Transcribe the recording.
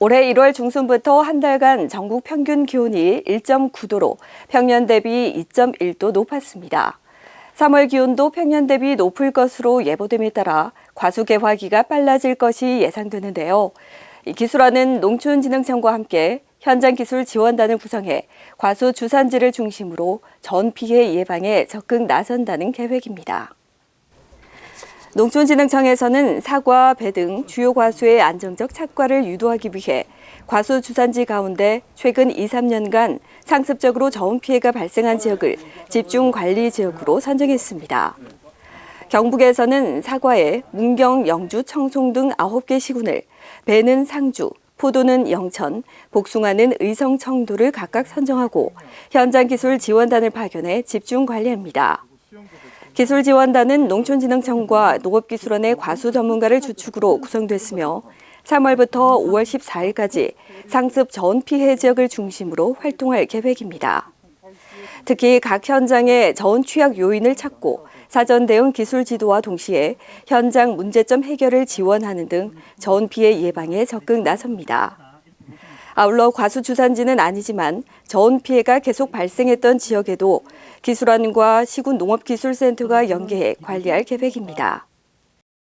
올해 1월 중순부터 한 달간 전국 평균 기온이 1.9도로 평년 대비 2.1도 높았습니다. 3월 기온도 평년 대비 높을 것으로 예보됨에 따라 과수 개화기가 빨라질 것이 예상되는데요. 이 기술안은 농촌진흥청과 함께 현장 기술 지원단을 구성해 과수 주산지를 중심으로 전 피해 예방에 적극 나선다는 계획입니다. 농촌진흥청에서는 사과, 배 등 주요 과수의 안정적 착과를 유도하기 위해 과수 주산지 가운데 최근 2, 3년간 상습적으로 저온 피해가 발생한 지역을 집중 관리 지역으로 선정했습니다. 경북에서는 사과에 문경, 영주, 청송 등 9개 시군을, 배는 상주, 포도는 영천, 복숭아는 의성, 청도를 각각 선정하고 현장 기술 지원단을 파견해 집중 관리합니다. 기술지원단은 농촌진흥청과 농업기술원의 과수 전문가를 주축으로 구성됐으며 3월부터 5월 14일까지 상습 전 피해 지역을 중심으로 활동할 계획입니다. 특히 각 현장의 저온 취약 요인을 찾고 사전 대응 기술 지도와 동시에 현장 문제점 해결을 지원하는 등 저온 피해 예방에 적극 나섭니다. 아울러 과수 주산지는 아니지만 저온 피해가 계속 발생했던 지역에도 기술원과 시군 농업기술센터가 연계해 관리할 계획입니다.